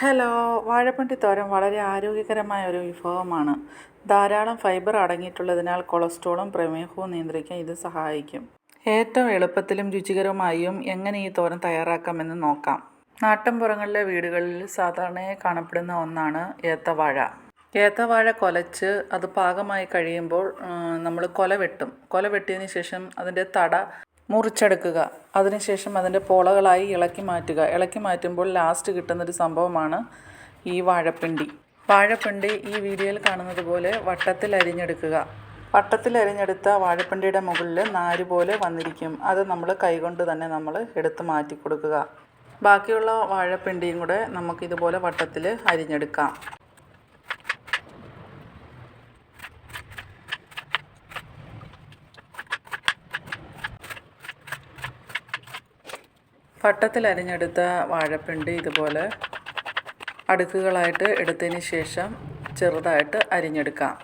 Hello വാഴപ്പണ്ടി തോരൻ വളരെ ആരോഗ്യകരമായ ഒരു വിഭവമാണ്. ധാരാളം ഫൈബർ അടങ്ങിയിട്ടുള്ളതിനാൽ കൊളസ്ട്രോളും പ്രമേഹവും നിയന്ത്രിക്കാൻ ഇത് സഹായിക്കും. ഏറ്റവും എളുപ്പത്തിലും രുചികരമായും എങ്ങനെ ഈ തോരൻ തയ്യാറാക്കാമെന്ന് നോക്കാം. നാട്ടിൻപുറങ്ങളിലെ വീടുകളിൽ സാധാരണയായി കാണപ്പെടുന്ന ഒന്നാണ് ഏത്തവാഴ. ഏത്തവാഴ കൊലച്ച് അത് പാകമായി കഴിയുമ്പോൾ നമ്മൾ കൊല വെട്ടും. കൊല വെട്ടിയതിന് ശേഷം അതിന്റെ തട മുറിച്ചെടുക്കുക. അതിനുശേഷം അതിന്റെ പോളകളായി ഇളക്കി മാറ്റുക. ഇളക്കി മാറ്റുമ്പോൾ ലാസ്റ്റ് കിട്ടുന്നൊരു സംഭവമാണ് ഈ വാഴപ്പിണ്ടി. വാഴപ്പിണ്ടി ഈ വീഡിയോയിൽ കാണുന്നത് പോലെ വട്ടത്തിൽ അരിഞ്ഞെടുക്കുക. വട്ടത്തിൽ അരിഞ്ഞെടുത്ത വാഴപ്പിണ്ടിയുടെ മുകളിൽ നാര് പോലെ വന്നിരിക്കും. അത് നമ്മൾ കൈകൊണ്ട് തന്നെ നമ്മൾ എടുത്ത് മാറ്റി കൊടുക്കുക ബാക്കിയുള്ള വാഴപ്പിണ്ടിയും കൂടെ നമുക്കിതുപോലെ വട്ടത്തിൽ അരിഞ്ഞെടുക്കാം. വട്ടത്തിൽ അരിഞ്ഞെടുത്ത വാഴപ്പിണ്ടി ഇതുപോലെ അടുക്കുകളായിട്ട് എടുത്തതിന് ശേഷം ചെറുതായിട്ട് അരിഞ്ഞെടുക്കാം.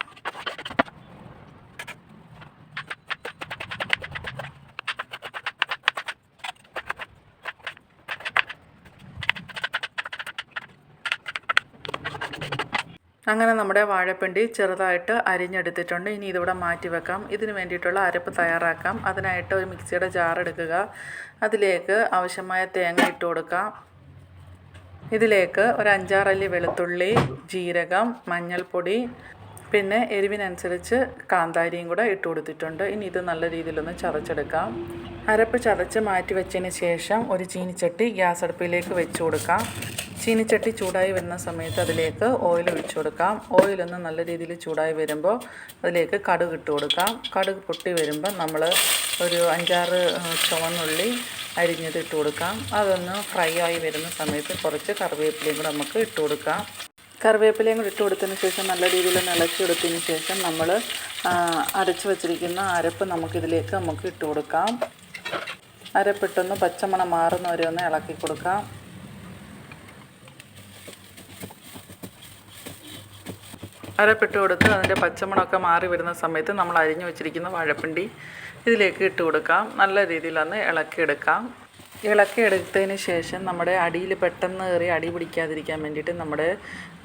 അങ്ങനെ നമ്മുടെ വാഴപ്പിണ്ടി ചെറുതായിട്ട് അരിഞ്ഞെടുത്തിട്ടുണ്ട്. ഇനി ഇതിവിടെ മാറ്റി വെക്കാം. ഇതിന് വേണ്ടിയിട്ടുള്ള അരപ്പ് തയ്യാറാക്കാം. അതിനായിട്ട് ഒരു മിക്സിയുടെ ജാർ എടുക്കുക. അതിലേക്ക് ആവശ്യമായ തേങ്ങ ഇട്ട് കൊടുക്കാം. ഇതിലേക്ക് ഒരു അഞ്ചാറല്ലി വെളുത്തുള്ളി ജീരകം മഞ്ഞൾപ്പൊടി പിന്നെ എരിവിനനുസരിച്ച് കാന്താരിയും കൂടെ ഇട്ട് കൊടുത്തിട്ടുണ്ട്. ഇനി ഇത് നല്ല രീതിയിലൊന്ന് ചതച്ചെടുക്കാം. അരപ്പ് ചതച്ച് മാറ്റി വെച്ചതിന് ശേഷം ഒരു ചീനിച്ചട്ടി ഗ്യാസ് അടുപ്പിലേക്ക് വെച്ച് കൊടുക്കാം. ചീനിച്ചട്ടി ചൂടായി വരുന്ന സമയത്ത് അതിലേക്ക് ഓയിൽ ഒഴിച്ചു കൊടുക്കാം. ഓയിലൊന്ന് നല്ല രീതിയിൽ ചൂടായി വരുമ്പോൾ അതിലേക്ക് കടുക് ഇട്ട് കൊടുക്കാം. കടുക് പൊട്ടി വരുമ്പോൾ നമ്മൾ ഒരു അഞ്ചാറ് ചുവന്നുള്ളി അരിഞ്ഞത് ഇട്ട് കൊടുക്കാം. അതൊന്ന് ഫ്രൈ ആയി വരുന്ന സമയത്ത് കുറച്ച് കറിവേപ്പിലയും കൂടെ നമുക്ക് ഇട്ട് കൊടുക്കാം. കറിവേപ്പിലയും കൂടി ഇട്ട് കൊടുത്തതിന് ശേഷം നല്ല രീതിയിൽ കൊടുത്തതിന് ശേഷം നമ്മൾ അരച്ച് വച്ചിരിക്കുന്ന അരപ്പ് നമുക്കിതിലേക്ക് നമുക്ക് ഇട്ട് കൊടുക്കാം. അരപ്പിട്ടൊന്ന് പച്ചമണം മാറുന്നവരെ ഒന്ന് ഇളക്കി കൊടുക്കാം. അരപ്പിട്ട് കൊടുത്ത് അതിന്റെ പച്ചമണമൊക്കെ മാറി വരുന്ന സമയത്ത് നമ്മൾ അരിഞ്ഞു വെച്ചിരിക്കുന്ന വാഴപ്പിണ്ടി ഇതിലേക്ക് ഇട്ട് കൊടുക്കാം. നല്ല രീതിയിൽ അന്ന് ഇളക്കിയെടുക്കാം ഇളക്കിയെടുത്തതിന് ശേഷം നമ്മുടെ അടിയിൽ പെട്ടെന്ന് കയറി അടി പിടിക്കാതിരിക്കാൻ വേണ്ടിയിട്ട് നമ്മുടെ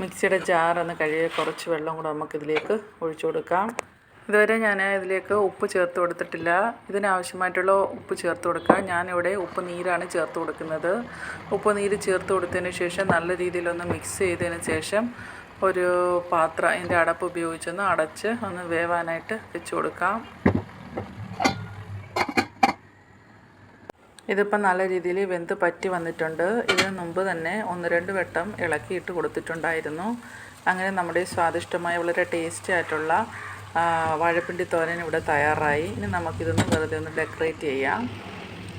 മിക്സിയുടെ ജാർ ഒന്ന് കഴുകിയ കുറച്ച് വെള്ളം കൂടെ നമുക്കിതിലേക്ക് ഒഴിച്ചു കൊടുക്കാം. ഇതുവരെ ഞാൻ ഇതിലേക്ക് ഉപ്പ് ചേർത്ത് കൊടുത്തിട്ടില്ല. ഇതിനാവശ്യമായിട്ടുള്ള ഉപ്പ് ചേർത്ത് കൊടുക്കാം. ഞാനിവിടെ ഉപ്പ് നീരാണ് ചേർത്ത് കൊടുക്കുന്നത്. ഉപ്പ് നീര് ചേർത്ത് കൊടുത്തതിന് ശേഷം നല്ല രീതിയിലൊന്ന് മിക്സ് ചെയ്തതിന് ശേഷം ഒരു പാത്രം അതിന്റെ അടപ്പ് ഉപയോഗിച്ചൊന്ന് അടച്ച് ഒന്ന് വേവാനായിട്ട് വെച്ച് കൊടുക്കാം. ഇതിപ്പോൾ നല്ല രീതിയിൽ വെന്ത് പറ്റി വന്നിട്ടുണ്ട്. ഇതിന് മുമ്പ് തന്നെ ഒന്ന് രണ്ട് വട്ടം ഇളക്കിയിട്ട് കൊടുത്തിട്ടുണ്ടായിരുന്നു. അങ്ങനെ നമ്മുടെ സ്വാദിഷ്ടമായ വളരെ ടേസ്റ്റി ആയിട്ടുള്ള വാഴപ്പിണ്ടി തോരൻ ഇവിടെ തയ്യാറായി. ഇനി നമുക്കിതൊന്ന് വെറുതെ ഒന്ന് ഡെക്കറേറ്റ് ചെയ്യാം.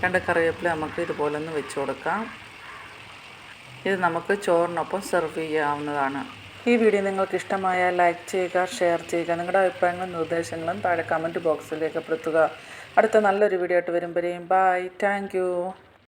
രണ്ട് കറിവേപ്പില നമുക്ക് ഇതുപോലെ ഒന്ന് വെച്ച് കൊടുക്കാം. ഇത് നമുക്ക് ചോറിനൊപ്പം സെർവ് ചെയ്യാവുന്നതാണ്. ഈ വീഡിയോ നിങ്ങൾക്ക് ഇഷ്ടമായാൽ ലൈക്ക് ചെയ്യുക ഷെയർ ചെയ്യുക നിങ്ങളുടെ അഭിപ്രായങ്ങളും നിർദ്ദേശങ്ങളും താഴെ കമന്റ് ബോക്സിൽ രേഖപ്പെടുത്തുക അടുത്ത നല്ലൊരു വീഡിയോ ആയിട്ട് വരുമ്പോഴേയും ബൈ താങ്ക്